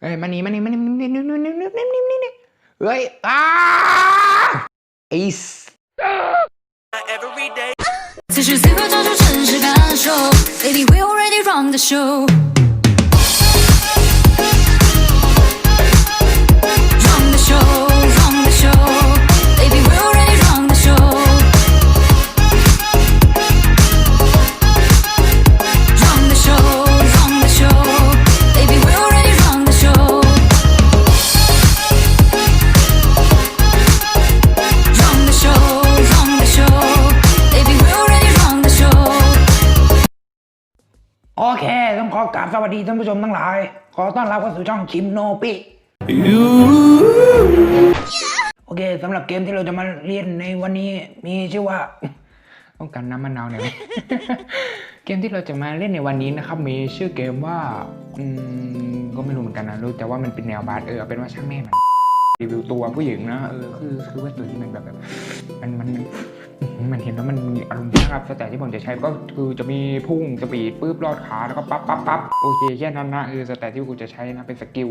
เฮ้ยมานี่มานี่มานี่มานี่มานี่มานี่มานี่มานี่มานี่เฮ้ยอ้าไอ้ส every day. 此时此刻抓住真实感受，Baby we already run the show。 องขอกราบสวัสดีท่านผู้ชมทั้งหลาย ขอต้อนรับเข้าสู่ช่องชิมโนปิโอเคสำหรับเกมที่เราจะมาเล่นในวันนี้มีชื่อว่า ต้องการน้ำมะนาวหน่อยเกมที่เราจะมาเล่นในวันนี้นะครับมีชื่อเกมว่าอืมก็ไม่รู้เหมือนกันนะรู้แต่ว่ามันเป็นแนวบาสเออเอาเป็นว่าช่างแม่มันรีวิวตัวผู้หญิงนะเออคือคือว่าตัวที่มันแบบแบบมันมัน มันเห็นแล้วมันมีอารมณ์นะครับแต่ที่ผมจะใช้ก็คือจะมีพุ่งสปีดปื๊บลอดขาแล้วก็ปั๊บปั๊บปั๊บโอเคแค่นั้นนะเออสแต่ที่กูจะใช้นะเป็นสกิล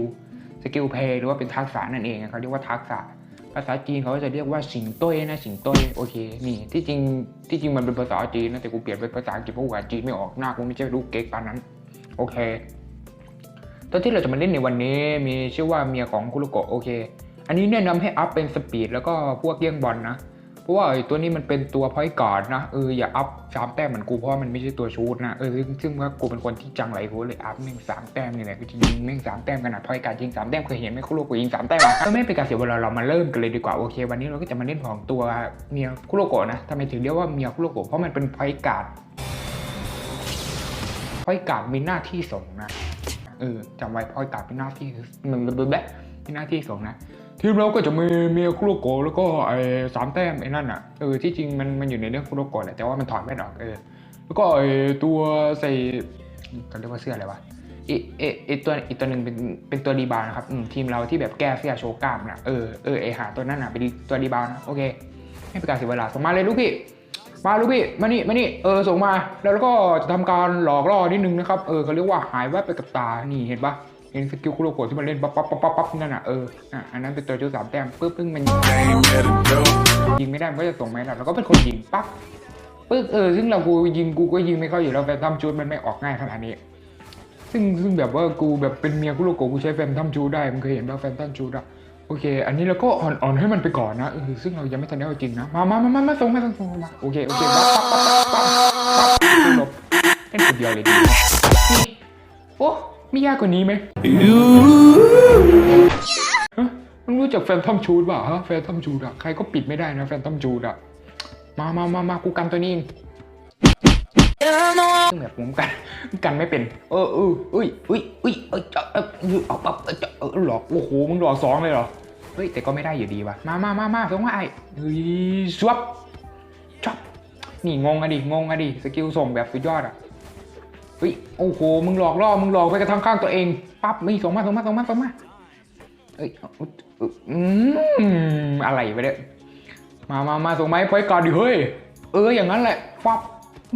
สกิลเพย์หรือว่าเป็นทักษะนั่นเองเขาเรียกว่าทักษะภาษาจีนเขาจะเรียกว่าสิงโต้ยนะสิงโต้ยโอเคนี่ที่จริงที่จริงมันเป็นภาษาจีนนะแต่กูเปลี่ยนเป็นภาษาอังกฤษเพราะว่าจีนไม่ออกหน้ากูไม่ใช่ลูกเก๊กปานนั้น โอเคตัวที่เราจะมาเล่นในวันนี้มีชื่อว่าเมียของคุโรโกะโอเค อันนี้แนะนำให้อัพเป็นสปีดแล้วก็พวกเยี่ยงบอลนะ เพราะว่าไอ้ตัวนี้มันเป็นตัวพอยการ์ดนะเอออย่าอัพสามแต้มเหมือนกูเพราะว่ามันไม่ใช่ตัวชูดนะเออซึ่งซึ่งว่ากูเป็นคนที่จังไรกูเลยอัพแม่งสามแต้มนี่แหละกูจะยิงแม่งสามแต้มขนาดพอยการ์ดยิงสามแต้มเคยเห็นไหมคุโรโกะยิงสามแต้มอะก็ไม่เป็นการเสียเวลาเรามาเริ่มกันเลยดีกว่าโอเค วันนี้เราก็จะมาเล่นของตัวเมียคุโรโกะนะทำไมถึงเรียกว่าเมียคุโรโกะเพราะมันเป็นพอยการ์ดพอยการ์ดมีหน้าที่ส่งนะเออจำไว้พอยการ์ดเป็นหน้าที่มันแบบแบบมีหน้าที่ส่งนะ ทีมเราก็จะมีมีคุโรโกะแล้วก็ไอ้สามแต้มไอ้นั่นอะเออที่จริงมันมันอยู่ในเรื่องคุโรโกะแหละแต่ว่ามันถอดไม่ออกเออแล้วก็ไอ้ตัวใส่เขาเรียกว่าเสื้ออะไรวะไอ้ไอ้ไอ้ตัวอีกตัวหนึ่งเป็นเป็นตัวรีบาวน์นะครับทีมเราที่แบบแก้เสื้อโชว์กล้ามนะเออเออไอ้หาตัวนั้นอะเป็นตัวรีบาวน์นะโอเคไม่เป็นการเสียเวลาส่งมาเลยลูกพี่มาลูกพี่มานี่มานี่เออส่งมาแล้วก็จะทำการหลอกล่อนิดนึงนะครับเออเขาเรียกว่าหายแวบไปกับตานี่เห็นปะ เห็นสกิลคุโรโกะที่มันเล่นปั๊บปั๊บปั๊บปั๊บปั๊บนั่นน่ะเอออะอันนั้นเป็นตัวจุดสามแต้มปึ๊บปึ้งมันยิงยิงไม่ได้มันก็จะส่งไม่ได้แล้วก็เป็นคนยิงปั๊บปึ๊บเออซึ่งเรากูยิงกูก็ยิงไม่เข้าอยู่แล้วแฟนทำชุดมันไม่ออกง่ายขนาดนี้ ซึ่งซึ่งแบบว่ากูแบบเป็นเมียคุโรโกะกูใช้แฟนทำชูได้มึงเคยเห็นป่ะแฟนทำชูอะโอเค อันนี้เราก็อ่อนอ่อนให้มันไปก่อนนะเออซึ่งเรายังไม่ทันได้เอาจริงนะ มามามามามาส่งมาส่งส่งมา โอเค โอเคปั๊บปั๊บปั๊บปั๊บปั๊บปั๊บหลบเล่นคนเดียวเลยดีนี่โอ้ มียากกว่านี้ไหมฮะมึงรู้จักแฟนทอมชูดป่ะฮะแฟนทอมชูดอะใครก็ปิดไม่ได้นะแฟนทอมชูดอะมามามามากูกันตัวนี้เองซึ่งแบบผมกันกันไม่เป็น เออเอออุ้ยอุ้ยอุ้ยเออจะเออเอาเอาเอาเอาเอาหลอกโอ้โหมึงหลอกสองเลยเหรอเฮ้ยแต่ก็ไม่ได้อยู่ดีว่ะมามามามาส่งมาไอ้เฮ้ยสวบจับนี่งงอะดิงงอะดิสกิลส่งแบบสุดยอดอะ เฮ้ยโอ้โหมึงหลอกล่อมึงหลอกไปกระทั่งข้างตัวเองปั๊บนี่ส่งมาส่งมาส่งมาส่งมาเอ้ยเอาเอาอืมอะไรไปเนี่ยมามามาส่งมาให้พอยก่อนดิเฮ้ยเอออย่างนั้นแหละปั๊บ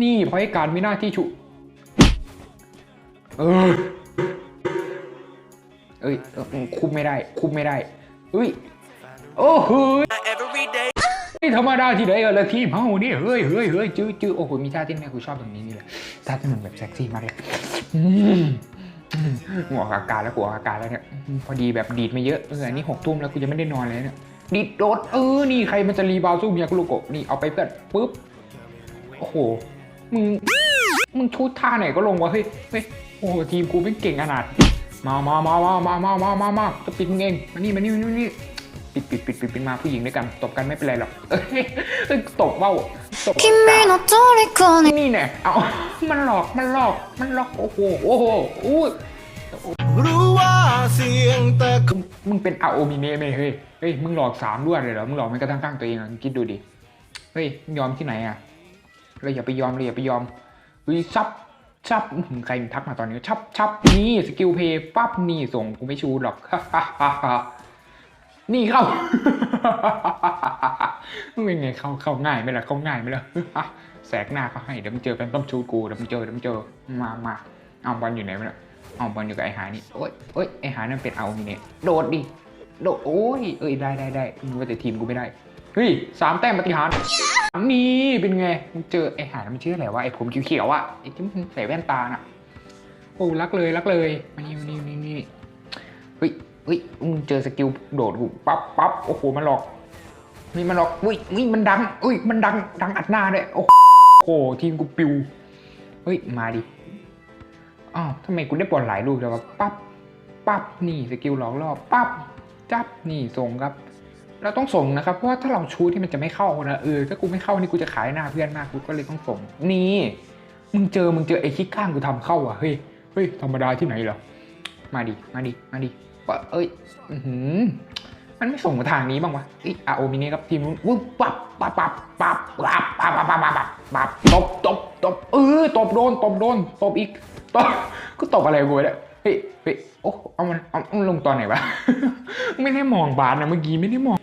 นี่พอยการมีหน้าที่ชุเออเอ้ยคุมไม่ได้ คุมไม่ได้เฮ้ยโอ้โห ธรรมดาที่ไหนกันละทีมเฮานี่เฮ้ยเฮ้ยเฮ้ยจื้อจื้อโอ้โหมีท่าเต้นแม่กูชอบแบบนี้นี่เลยท่าเต้นมันแบบเซ็กซี่มากเลยอืมอืมกูออกอาการแล้วกูออกอาการแล้วเนี่ยพอดีแบบดีดไม่เยอะเอออันนี้หกทุ่มแล้วกูยังไม่ได้นอนเลยเนี่ยดีดโดดเออนี่ใครมันจะรีบาวสู้เมียกูโลโกะนี่เอาไปเพื่อนปุ๊บโอ้โหมึงมึงชุดท่าไหนก็ลงวะเฮ้ยเฮ้ยโอ้โหทีมกูไม่งเก่งขนาดมามามามามามามามามาจะปิดมึงเองมานี่มานี่มานี่มานี่ ปิดปิดปิดปิดปิดมาผู้หญิงด้วยกันตบกันไม่เป็นไรหรอกตบเบ้าตบนี่แน่เอามันหลอกมันหลอกมันหลอกโอ้โหโอ้โหอู้รู้ว่าเสียงแต่มึงเป็นอาโอมิเมะไหมเฮ้ยเฮ้ยมึงหลอกสามด้วยเลยเหรอมึงหลอกม่นกระทั่งตั้งตัวเองคิดดูดิเฮ้ยมึงยอมที่ไหนอะเราอย่าไปยอมเลยอย่าไปยอมวิซับชับใครทักมาตอนนี้ชับชับนี่สกิลเพย์ปั๊บนี่ส่งกูไม่ชูหรอกฮ่าฮ่าฮ่า นี่เข้ามึงเป็นไงเข้าเข้าง่ายไหมล่ะเข้าง่ายไหมล่ะแสกหน้าเขาให้เดี๋ยวมึงเจอกันต้องชูกูเดี๋ยวมึงเจอเดี๋ยวมึงเจอมามาเอาบอลอยู่ไหนวะเนี่ยเอาบอลอยู่กับไอ้หานี่โอ้ยโอ้ยไอ้หานั่นเป็นเอานี่เนี่ยโดดดิโดดโอ้ยเอ้ยได้ได้ได้มึงว่าแต่ทีมกูไม่ได้เฮ้ยสามแต้มปฏิหารนี่เป็นไงมึงเจอไอ้หามันชื่ออะไรวะไอผมเขียวๆอะไอที่มันใส่แว่นตาน่ะโอ้รักเลยรักเลยมานี่มานี่มานี่มานี่เฮ้ย ฮ้ยมึงเจอสกิลโดดกูปั๊บปั๊บโอ้โหมันหลอกนี่มันหลอกอุ้ยอุ้ยมันดังอุ้ยมันดังดังอัดหน้าด้วยโอ้โหทีมกูปิวเฮ้ยมาดิอ้าวทำไมกูได้บอลหลายลูกแล้ววะปั๊บปั๊บนี่สกิลหลอกล่อปั๊บจับนี่ส่งครับ เราต้องส่งนะครับเพราะว่าถ้าเราชูที่มันจะไม่เข้านะเออถ้ากูไม่เข้านี่กูจะขายหน้าเพื่อนมากกูก็เลยต้องส่ง นี่มึงเจอมึงเจอไอ้ขี้ข้างกูทำเข้าอะเฮ้ยเฮ้ยธรรมดาที่ไหนเหรอมาดิมาดิมาดิ ว่า เอ้ยอมันไม่ส่งมาทางนี้บ้างวะอ้ยอาโอมินี่ครับทีมนู้นวุ้บปั๊บปั๊บปั๊บปั๊บปั๊บปั๊บปั๊บปับปับปับปับตบตบตบเออตบโดนตบโดนตบอีกตบก็ตบอะไรกูเนี่ยเฮ้ยเฮ้ยโอ้เอามันเอามันลงตอนไหนวะไม่ได้มองบาสนะเมื่อกี้ไม่ได้มอง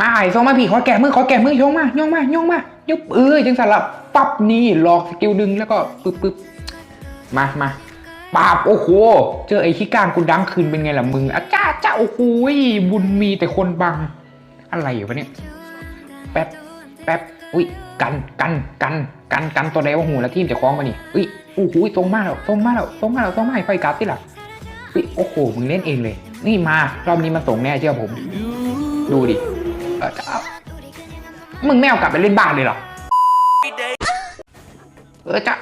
มาไอ้ส่งมาพี่ขอแกะมือขอแกะมือยงมายงมายงมายุบเออจังสลับปั๊บนี่หลอกสกิลดึงแล้วก็ปึ๊บปึ๊บมามา ปาบโอ้โห เจอไอ้ขี้ก้างกูดังคืนเป็นไงล่ะมึงอาจ้าจ้าโอ้โหบุญมีแต่คนบัง อะไรอยู่วะเนี่ย แป๊บ แป๊บ อุ้ย กัน กัน กัน กัน กันตัวใดว่าหูแล้วทีมจะคล้องมานี่อุ้ย โอ้โหทรงมากแล้วทรงมากแล้วทรงมากแล้วทรงมากไฟกราฟที่หลักอุ้ย โอ้โห มึงเล่นเองเลย นี่มารอบนี้มันส่งแน่เชื่อผม ดูดิเออจะเอามึงไม่เอากลับไปเล่นบ้านเลยเหรอ เออจะ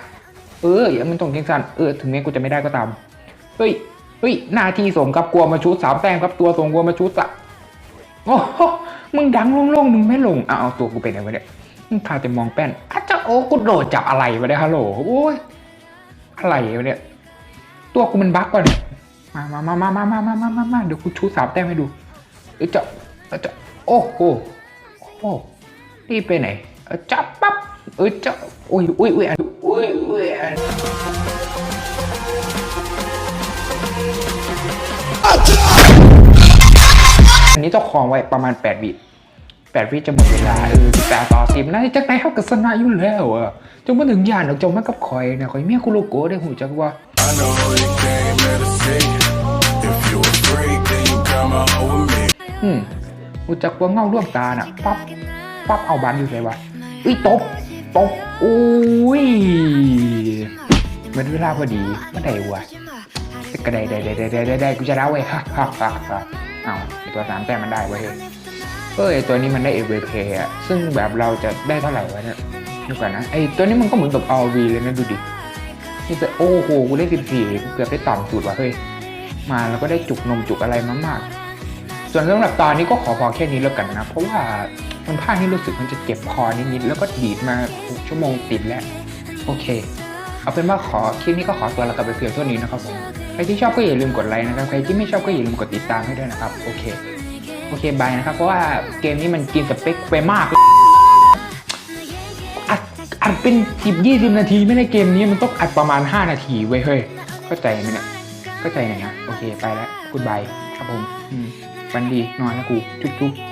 เอออย่ามันตรงเชียงสันเออถึงแม้กูจะไม่ได้ก็ตามเฮ้ยเฮ้ยหน้าที่สมกับกลัวมาชุดสามแต้มครับตัวทรงกลัวมาชุดอะโอ้โหมึงดังโล่งๆมึงไม่ลงเอาเอาตัวกูเป็นวะเนี่ยมึงพาแต่มองแป้นอาจจะโอ้กูโดดจับอะไรวะเนี่ยฮัลโหลโอ้ยอะไรวะเนี่ยตัวกูมันบั๊กก่อนยมามามามามามามามามาเดี๋ยวกูชูสามแต้มให้ดูเออจะเออจะโอ้โหโอ้นี่ไปไหนเออจับปั๊บ เออจะอุ้ยอุ้ยอุ้ยอุ้ยอุ้ยอันนี้เจ้าของไว้ประมาณ 8 วิ8วิจะหมดเวลาเออ18ต่อ10นะจักไหนเขากับสนะอยู่แล้วอะจงมาถึงยานออกจงมากับคอยนะคอยเมียกูโลโก้ได้หูจักว่า อืมหูจักว่าเงาร่วมตาน่ะปั๊บปั๊บเอาบันอยู่เลยวะเอ้ยตบ ตบอุ้ยมือนเวลาพอดีเมื่อใดวะกระไดได้ได้ได้ได้ได้ได้กูจะเล่าเว้ยฮ่าฮ่าฮ่าฮ่าเอาไอตัวสามแต้มมันได้เว้ยเฮ้ยไอตัวนี้มันได้ AVP อะซึ่งแบบเราจะได้เท่าไหร่วะเนี่ยดูก่อนนะไอตัวนี้มันก็เหมือนกับ RV เลยนะดูดินี่แต่โอ้โหกูได้14กูเกือบได้ต่ำสุดว่ะเฮ้ยมาแล้วก็ได้จุกนมจุกอะไรมากๆ ส่วนสำหรับตอนนี้ก็ขอพอแค่นี้แล้วกันนะ เพราะว่ามันภาคนี้รู้สึกมันจะเจ็บคอนิดๆแล้วก็ดีดมาชั่วโมงติดแล้ว โอเค เอาเป็นว่าขอคลิปนี้ก็ขอตัวลากันไปเพียงเท่านี้นะครับผมใครที่ชอบก็อย่าลืมกดไลค์นะครับใครที่ไม่ชอบก็อย่าลืมกดติดตามให้ด้วยนะครับ โอเคโอเคบายนะครับ เพราะว่าเกมนี้มันกินสเปคไปมากอัดอัดเป็นสิบยี่สิบนาทีไม่ได้เกมนี้มันต้องอัดประมาณ 5 นาทีเว้ยเฮ้ยเข้าใจไหมเนี่ยเข้าใจหน่อยนะโอเคไปแล้วกูดบายครับผมอืม ฝันดีนอนนะกู จุ๊บ